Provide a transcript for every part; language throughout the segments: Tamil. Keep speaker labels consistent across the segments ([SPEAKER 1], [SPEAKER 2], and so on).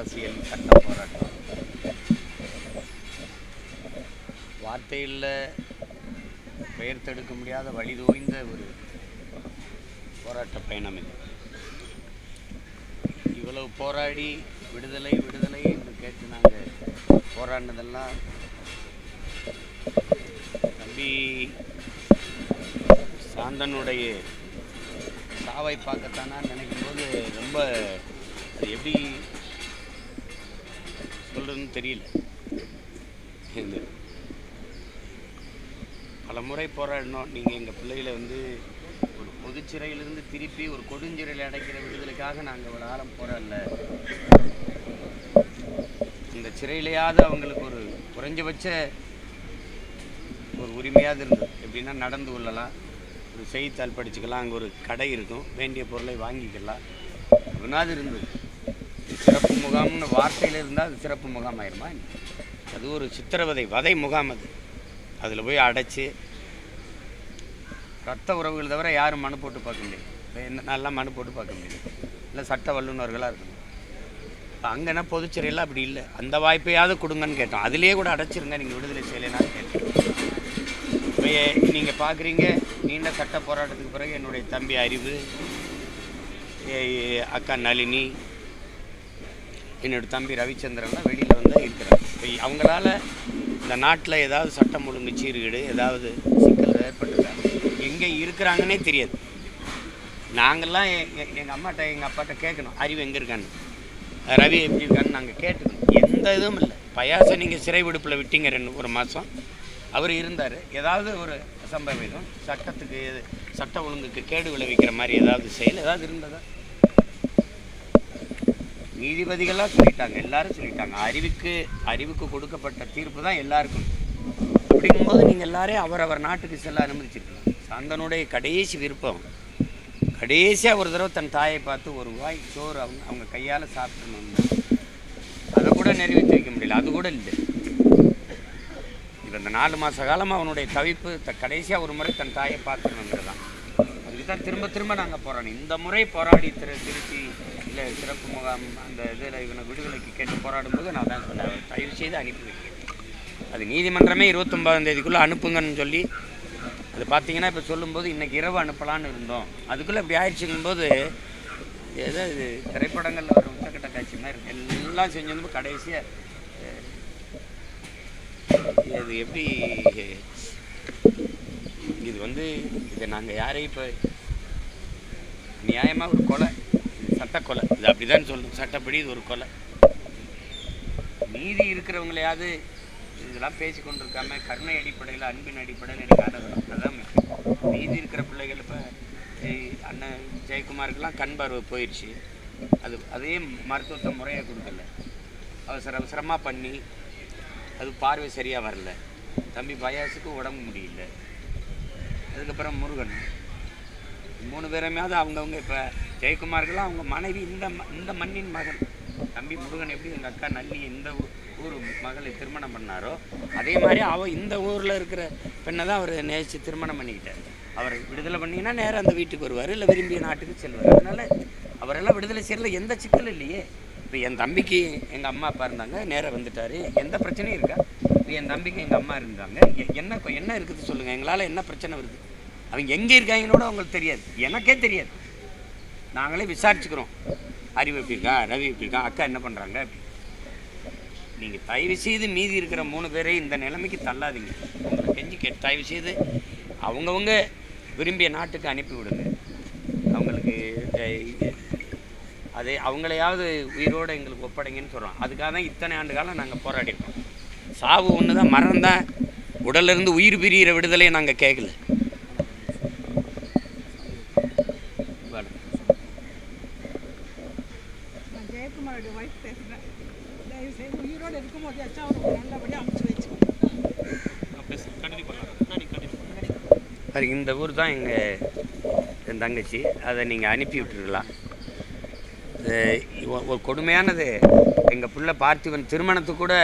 [SPEAKER 1] அரசியல் சட்ட போராட்டம் வார்த்தையில் பெயர் தடுக்க முடியாத வழிதோய்ந்த ஒரு போராட்ட பயணம் இது. இவ்வளவு போராடி விடுதலை விடுதலை என்று கேட்டு நாங்கள் போராடினதெல்லாம் தம்பி சாந்தனுடைய சாவை பார்க்கத்தானா நினைக்கும் போது ரொம்ப அது எப்படி சொல்கிறதுன்னு தெரியல. இந்த பல முறை போராடினோம். நீங்கள் எங்கள் பிள்ளைகளை வந்து ஒரு பொதுச்சிறையிலிருந்து திருப்பி ஒரு கொடுஞ்சிறையில் அடைக்கிற விடுதலைக்காக நாங்கள் ஒரு ஆழம் போராடல. இந்த சிறையிலையாவது அவங்களுக்கு ஒரு குறைஞ்சபட்ச ஒரு உரிமையாவது இருந்தது. எப்படின்னா நடந்து கொள்ளலாம். ஒரு செய்தித்தாள் படிச்சுக்கலாம். அங்கே ஒரு கடை இருக்கும். வேண்டிய பொருளை வாங்கிக்கலாம். அப்படின்னாது இருந்தது. சிறப்பு முகாம்னு வார்த்தையில் இருந்தால் அது சிறப்பு முகாம் ஆயிருமா அது ஒரு சித்திரவதை வதை முகாம் அது. அதில் போய் அடைச்சி ரத்த உறவுகள் தவிர யாரும் மனு போட்டு பார்க்க முடியாது. என்ன நல்லா மனு போட்டு பார்க்க முடியாது. இல்லை சட்ட வல்லுநர்களாக இருக்கணும். இப்போ அங்கன்னா பொதுச்சிறையில் அப்படி இல்லை. அந்த வாய்ப்பையாவது கொடுங்கன்னு கேட்டோம். அதிலேயே கூட அடைச்சிருங்க. நீங்கள் விடுதலை செய்யலைனான்னு கேட்டோம் இப்போ நீங்கள் பார்க்குறீங்க நீண்ட சட்ட போராட்டத்துக்கு பிறகு என்னுடைய தம்பி அறிவு ஏ- அக்கா நளினி என்னோட தம்பி ரவிச்சந்திரன்லாம் வெளியில் வந்து இருக்கிறார். இப்போ அவங்களால இந்த நாட்டில் ஏதாவது சட்டம் ஒழுங்கு சீர்கேடு ஏதாவது சிக்கல் ஏற்பட்டுருக்கா எங்கே இருக்கிறாங்கன்னே தெரியாது. நாங்கள்லாம் எங்கள் அம்மாட்ட எங்கள் அப்பாட்ட கேட்கணும். அறிவு எங்கே இருக்கான்னு. ரவி எப்படி இருக்கான்னு நாங்கள் கேட்டுக்கணும். எந்த இதுவும் இல்லை. பயாசை நீங்கள் சிறை விடுப்பில் விட்டீங்க ரெண்டு ஒரு மாதம் அவர் இருந்தார். ஏதாவது ஒரு அசம்பவிதம் சட்டத்துக்கு சட்ட ஒழுங்குக்கு கேடு விளைவிக்கிற மாதிரி ஏதாவது செயல் ஏதாவது இருந்ததா? நீதிபதிகளாக சொல்லிட்டாங்க எல்லாரும் சொல்லிட்டாங்க. அறிவுக்கு அறிவுக்கு கொடுக்கப்பட்ட தீர்ப்பு தான் எல்லாருக்கும். அப்படிங்கும்போது நீங்கள் எல்லாரையும் அவரவர் நாட்டுக்கு செல்ல அனுமதிச்சிருக்கலாம் சாந்தனுடைய கடைசி விருப்பம் கடைசியாக ஒரு தடவை தன் தாயை பார்த்து ஒரு வாய் சோறு அவங்க அவங்க கையால் சாப்பிடணும் அதை கூட நிறைவேற்றி வைக்க முடியல. அது கூட இல்லை. இப்போ இந்த நாலு மாத காலமாக அவனுடைய தவிப்பு த கடைசியாக ஒரு முறை தன் தாயை பார்த்துக்கணுங்கிறது தான் அதுக்கு தான் திரும்ப திரும்ப நாங்கள் போராடணும் இந்த முறை போராடி திரு திருச்சி இல்லை சிறப்பு முகாம் அந்த இதில் இவனை விடுதலைக்கு கேட்டு போராடும் போது நான் தான் சொன்னேன் தயவு செய்து அனுப்பி வைக்கிறேன் அது நீதிமன்றமே இருபத்தொம்பதாம் தேதிக்குள்ளே அனுப்புங்கன்னு சொல்லி அது பார்த்தீங்கன்னா இப்போ சொல்லும்போது இன்றைக்கி இரவு அனுப்பலான்னு இருந்தோம். அதுக்குள்ளே இப்படி ஆயிடுச்சுங்கும்போது ஏதோ இது திரைப்படங்களில் ஒரு உச்சக்கட்ட காட்சி மாதிரி எல்லாம் செஞ்சு கடைசியாக இது எப்படி இது வந்து இதை நாங்கள் யாரையும் இப்போ நியாயமாக ஒரு கொலை சட்ட கொலை இது அப்படிதான் சொல்லணும் சட்டப்படி இது ஒரு கொலை. நீதி இருக்கிறவங்களையாவது இதெல்லாம் பேசி கொண்டிருக்காம கருணை அடிப்படையில் அன்பின் அடிப்படையில் எனக்கு ஆதரவு அதுதான் இருக்கிற பிள்ளைகள் இப்போ அண்ணன் ஜெயக்குமாருக்கெல்லாம் கண் பார்வை போயிடுச்சு. அது அதே மருத்துவத்தை முறையாக கொடுக்கல. அவசர அவசரமாக பண்ணி அது பார்வை சரியாக வரல. தம்பி பயாசுக்கு உடம்பு முடியல. அதுக்கப்புறம் முருகன். மூணு பேருமையாவது அவங்கவுங்க இப்போ ஜெயக்குமாருக்கெல்லாம் அவங்க மனைவி இந்த ம- இந்த மண்ணின் மகன். தம்பி முருகன் எப்படி எங்கள் அக்கா நல்லி இந்த ஊர் மகளை திருமணம் பண்ணாரோ அதே மாதிரி அவள் இந்த ஊரில் இருக்கிற பெண்ணை தான் அவர் நேசித்து திருமணம் பண்ணிக்கிட்டார். அவர் விடுதலை பண்ணிங்கன்னா நேராக அந்த வீட்டுக்கு வருவார் இல்லை விரும்பிய நாட்டுக்கு செல்வார். அதனால் அவரெல்லாம் விடுதலை செய்யறதுல எந்த சிக்கலும் இல்லையே. இப்போ என் தம்பிக்கு எங்கள் அம்மா அப்பா இருந்தாங்க நேராக வந்துட்டார். எந்த பிரச்சனையும் இருக்கா? இப்போ என் தம்பிக்கு எங்கள் அம்மா இருந்தாங்க. என்ன என்ன இருக்குது சொல்லுங்கள் எங்களால் என்ன பிரச்சனை வருது? அவங்க எங்கே இருக்காங்களோட அவங்களுக்கு தெரியாது. எனக்கே தெரியாது. நாங்களே விசாரிச்சுக்கிறோம். அறிவு எப்படி இருக்கா ரவி எப்படி இருக்கா அக்கா என்ன பண்ணுறாங்க அப்படி. நீங்கள் தயவு செய்து மீதி இருக்கிற மூணு பேரை இந்த நிலைமைக்கு தள்ளாதீங்க. உங்களை கெஞ்சி கே தயவு செய்து அவங்கவுங்க விரும்பிய நாட்டுக்கு அனுப்பி விடுங்க. அவங்களுக்கு அது அதே அவங்களையாவது உயிரோடு எங்களுக்கு ஒப்படைங்கன்னு சொல்கிறோம் அதுக்காக தான் இத்தனை ஆண்டு காலம் நாங்கள் போராடிருக்கோம் சாவு ஒன்று தான் மரம் தான் உடலிருந்து உயிர் பிரிகிற விடுதலையை நாங்கள் கேட்கல.
[SPEAKER 2] ஜெயக்குமாரோட ஒய்ஃப் பேசுகிறேன் தயவு செய்து உயிரோடு இருக்கும்போது அச்சா அவருக்கு நல்லபடியாக அமைச்சு வச்சுக்கோங்க
[SPEAKER 1] இந்த ஊர் தான் எங்கள் என் தங்கச்சி. அதை நீங்கள் அனுப்பி விட்டுருக்கலாம். ஒரு கொடுமையானது. எங்கள் புள்ள பார்த்திபன் திருமணத்துக்கு கூட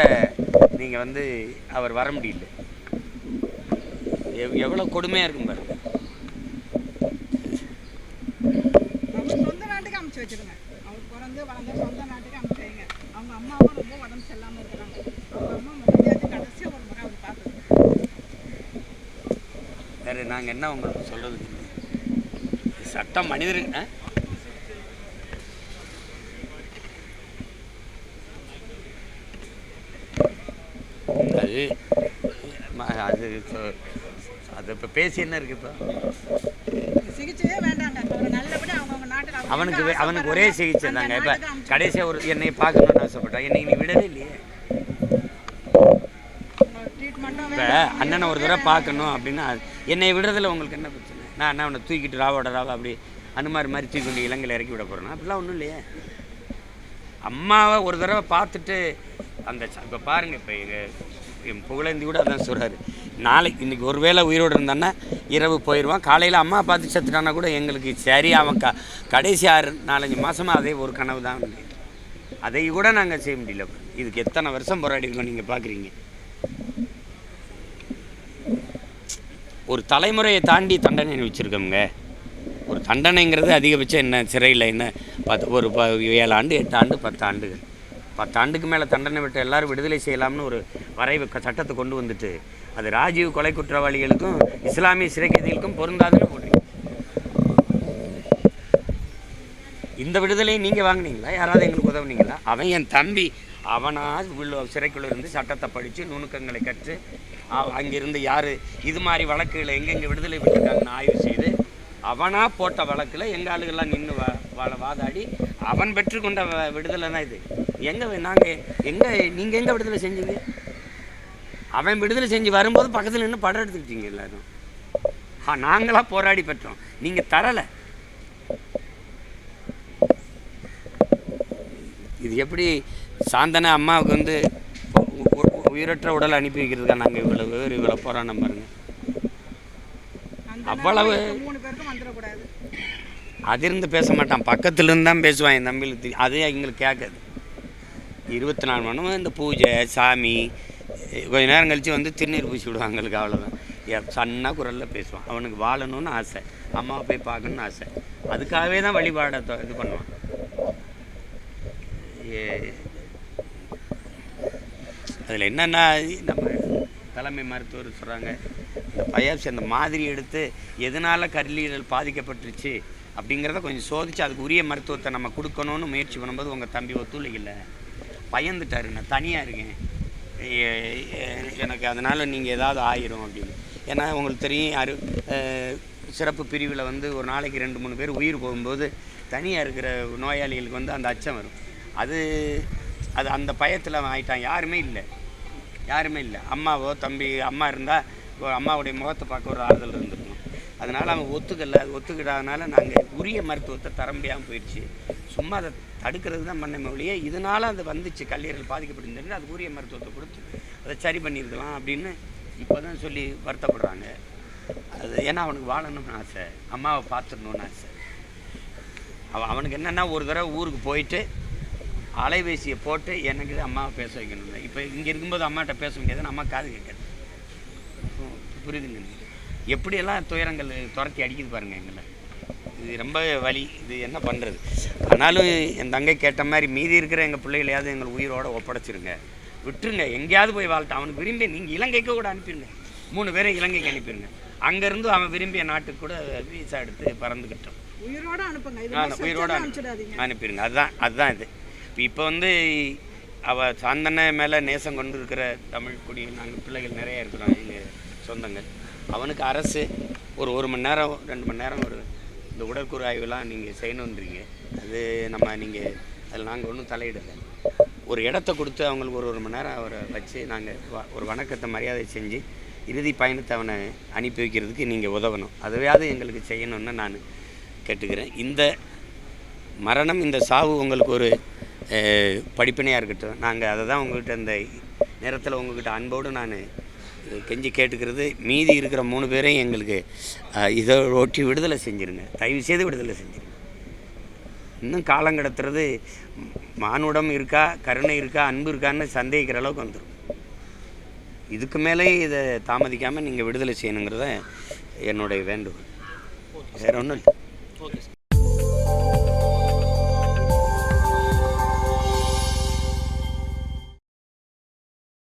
[SPEAKER 1] நீங்கள் வந்து அவர் வர முடியல. எவ் எவ்வளோ கொடுமையாக இருக்கும் பாருங்க.
[SPEAKER 2] பிறந்து வளர்ந்த சொந்த நாட்டுக்கு அமுச்சு வைங்க அவங்க அம்மாவும் ரொம்ப உடம்பு சரியில்லாமல் இருக்கிறாங்க. அவங்க அம்மா முடியாது கடைசியாக ஒரு முறை அவர் பார்த்தது.
[SPEAKER 1] வேறு நாங்கள் என்ன உங்களுக்கு சொல்கிறது சட்டம் மனிதர்? அது அது இப்போ- அது இப்போ பேசி என்ன இருக்கு இப்போ?
[SPEAKER 2] சிகிச்சையே வேண்டாங்க அவர் நல்லபடியாக அவங்கவுங்க நாட்டுக்கு அவங்க
[SPEAKER 1] அவனுக்கு அவனுக்கு ஒரே சிகிச்சை தாங்க. இப்போ கடைசியாக ஒரு என்னை பார்க்கணும்னு ஆசைப்பட்டான் என்னை நீ விடவே இல்லையே. இப்போ அண்ணனை ஒரு தடவை பார்க்கணும் அப்படின்னா என்னை விடுறதுல உங்களுக்கு என்ன பிரச்சனை? நான் என்ன அவனை தூக்கிட்டு ராவோட ராவா அப்படி அனுமார் மாதிரி தூக்கி கொண்டு இலங்கையில் இறக்கி விட போகிறேன்னா அப்படிலாம் ஒன்றும் இல்லையே. அம்மாவை ஒரு தடவை பார்த்துட்டு அந்த இப்போ பாருங்கள் இப்போ எங்கள் என் புகழேந்தி கூட அதான் சொல்கிறாரு நாளைக்கு இன்றைக்கி ஒரு வேளை உயிரோடு இருந்தான்னா இரவு போயிடுவான் காலையில் அம்மா பார்த்து செத்துட்டானா கூட எங்களுக்கு சரி அவன் க கடைசி ஆறு நாலஞ்சு மாதமாக அதே ஒரு கனவு தான் அதை கூட நாங்கள் செய்ய முடியல. இதுக்கு எத்தனை வருஷம் போராடி இருக்கோம் நீங்கள் பார்க்குறீங்க ஒரு தலைமுறையை தாண்டி தண்டனை வச்சுருக்கோங்க ஒரு தண்டனைங்கிறது அதிகபட்சம் என்ன சிறையில் என்ன பத்து ஒரு ப ஏழு ஆண்டு எட்டு ஆண்டு பத்து ஆண்டுகள். பத்தாண்டுக்கு மேலே தண்டனை விட்டு எல்லாரும் விடுதலை செய்யலாம்னு ஒரு வரைவு க- சட்டத்தை கொண்டு வந்துட்டு அது ராஜீவ் கொலை குற்றவாளிகளுக்கும் இஸ்லாமிய சிறை கைதிகளுக்கும் பொருந்தாதுன்னு இந்த விடுதலையை நீங்கள் வாங்கினீங்களா? யாராவது எங்களுக்கு உதவுனீங்களா? அவன் என் தம்பி. அவனாக உள்ள சிறைக்குள்ள இருந்து சட்டத்தை படித்து நுணுக்கங்களை கற்று அங்கிருந்து யார் இது மாதிரி வழக்குகளை எங்கெங்கே விடுதலை பெற்றிருக்காங்கன்னு ஆய்வு செய்து அவனாக போட்ட வழக்கில் எங்கள் ஆளுகள்லாம் நின்று வா வாழ வாதாடி அவன் பெற்றுக்கொண்ட வ- விடுதலை தான் இது. எங்கே நாங்கள் எங்கே நீங்கள் எங்கே விடுதலை செஞ்சீங்க? அவன் விடுதலை செஞ்சு வரும்போது பக்கத்தில் நின்று படம் எடுத்துக்கிட்டீங்க எல்லாரும். ஆ நாங்களாக போராடி பெற்றோம். நீங்கள் தரலை. இது எப்படி சாந்தன அம்மாவுக்கு வந்து உயிரற்ற உடல் அனுப்பி வைக்கிறதுக்காக நாங்கள் இவ்வளோ பேர் இவ்வளோ போராட்டம் பாருங்க.
[SPEAKER 2] அந்த
[SPEAKER 1] அவ்வளவு- அதிருந்து பேச மாட்டான். பக்கத்துல இருந்து தான் பேசுவான் என் தெரியும் அது எங்களுக்கு கேட்காது. இருபத்தி நாலு மணி நேரம் இந்த பூஜை சாமி கொஞ்ச நேரம் கழித்து வந்து திருநீர் பூசி விடுவாங்க எங்களுக்கு அவ்வளோதான் சன்னா குரலில் பேசுவான். அவனுக்கு வாழணும்னு ஆசை. அம்மாவை போய் பார்க்கணும்னு ஆசை. அதுக்காகவே தான் வழிபாடை இது பண்ணுவான். அதில் என்னென்னா நம்ம தலைமை மருத்துவர் சொல்கிறாங்க இந்த பயாப்சி அந்த மாதிரி எடுத்து எதனால் கல்லீரல் பாதிக்கப்பட்டுருச்சு அப்படிங்கிறத கொஞ்சம் சோதித்து அதுக்கு உரிய மருத்துவத்தை நம்ம கொடுக்கணும்னு முயற்சி பண்ணும்போது உங்கள் தம்பி ஒத்துழைக்கல. பயந்துட்டாரு நான் தனியாக இருக்கேன். எனக்கு அதனால் நீங்கள் ஏதாவது ஆயிரும் அப்படின்னு. ஏன்னா உங்களுக்கு தெரியும் அரு சிறப்பு பிரிவில் வந்து ஒரு நாளைக்கு ரெண்டு மூணு பேர் உயிர் போகும்போது தனியாக இருக்கிற நோயாளிகளுக்கு வந்து அந்த அச்சம் வரும். அது அது அந்த பயத்தில் அவன் ஆயிட்டான். யாருமே இல்லை. யாருமே இல்லை. அம்மாவோ தம்பி அம்மா இருந்தால் அம்மாவுடைய முகத்தை பார்க்க ஒரு ஆறுதல் இருந்திருக்கும். அதனால் அவன் ஒத்துக்கல. அது ஒத்துக்கிடாதனால நாங்கள் உரிய மருத்துவத்தை தர முடியாமல் போயிடுச்சு. சும்மா அதை தடுக்கிறது தான் பண்ண ஒழிய இதனால் அது வந்துச்சு. கல்லீரல் பாதிக்கப்பட்டிருந்தது அது உரிய மருத்துவத்தை கொடுத்து அதை சரி பண்ணியிருக்கலாம் அப்படின்னு இப்போ தான் சொல்லி வருத்தப்படுறாங்க. அது ஏன்னா அவனுக்கு வாழணும்னு ஆசை. அம்மாவை பார்த்துடணும்னு ஆசை. அவன் அவனுக்கு என்னென்னா ஒரு தடவை ஊருக்கு போயிட்டு அலைபேசியை போட்டு எனக்கு அம்மாவை பேச வைக்கணும் இப்போ இங்கே இருக்கும்போது அம்மாட்ட பேச முடியாது அம்மா காது கேட்காது. புரியுதுங்க. எப்படியெல்லாம் துயரங்கள் துரத்தி அடிக்குது பாருங்க எங்களை. இது ரொம்ப வலி. இது என்ன பண்ணுறது ஆனாலும் என் தங்கை கேட்ட மாதிரி மீதி இருக்கிற எங்கள் பிள்ளைகளையாவது எங்கள் உயிரோட ஒப்படைச்சிருங்க. விட்டுருங்க. எங்கேயாவது போய் வாழட்டும் அவனுக்கு விரும்பி நீங்கள் இலங்கைக்கு கூட அனுப்பிடுங்க மூணு பேரை இலங்கைக்கு அனுப்பிடுங்க அங்கேருந்து அவன் விரும்பிய நாட்டுக்கு கூட வீசா எடுத்து பறந்துக்கிட்டோம்
[SPEAKER 2] உயிரோட அனுப்புங்க.
[SPEAKER 1] உயிரோட அனுப்பிடுங்க அதுதான் அதுதான் இது. இப்போ வந்து அவ சாந்தனை மேலே நேசம் கொண்டு இருக்கிற தமிழ் குடி நாங்கள் பிள்ளைகள் நிறைய இருக்கிறோம் எங்கள் சொந்தங்கள். அவனுக்கு அரசு ஒரு ஒரு மணி நேரம் ரெண்டு மணி நேரம் ஒரு இந்த உடற்கூறு ஆய்வுலாம் நீங்கள் செய்யணுன்றீங்க. அது நம்ம நீங்கள் அதில் நாங்கள் ஒன்றும் தலையிடலை. ஒரு இடத்த கொடுத்து அவங்களுக்கு ஒரு ஒரு மணி நேரம் அவரை வச்சு நாங்கள் ஒரு வணக்கத்தை மரியாதை செஞ்சு இறுதி பயணத்தை அவனை அனுப்பி வைக்கிறதுக்கு நீங்கள் உதவணும். அதுவையாவது எங்களுக்கு செய்யணும்னு நான் கேட்டுக்கிறேன். இந்த மரணம் இந்த சாவு உங்களுக்கு ஒரு படிப்பினையாக இருக்கட்டும். நாங்கள் அதை தான் உங்கள்கிட்ட இந்த நேரத்தில் உங்கள்கிட்ட அன்போடு நான் கெஞ்சி கேட்டுக்கிறது. மீதி இருக்கிற மூணு பேரையும் எங்களுக்கு இதை ஒட்டி விடுதலை செஞ்சுருங்க. தயவு செய்து விடுதலை செஞ்சுருங்க. இன்னும் காலம் கடத்துறது மானுடம் இருக்கா கருணை இருக்கா அன்பு இருக்கான்னு சந்தேகிக்கிற அளவுக்கு வந்துடும் இதுக்கு மேலே இதை தாமதிக்காமல் நீங்கள் விடுதலை செய்யணுங்கிறத என்னுடைய வேண்டுகோள். வேறு ஒன்றும் இல்லை.
[SPEAKER 3] Okay sir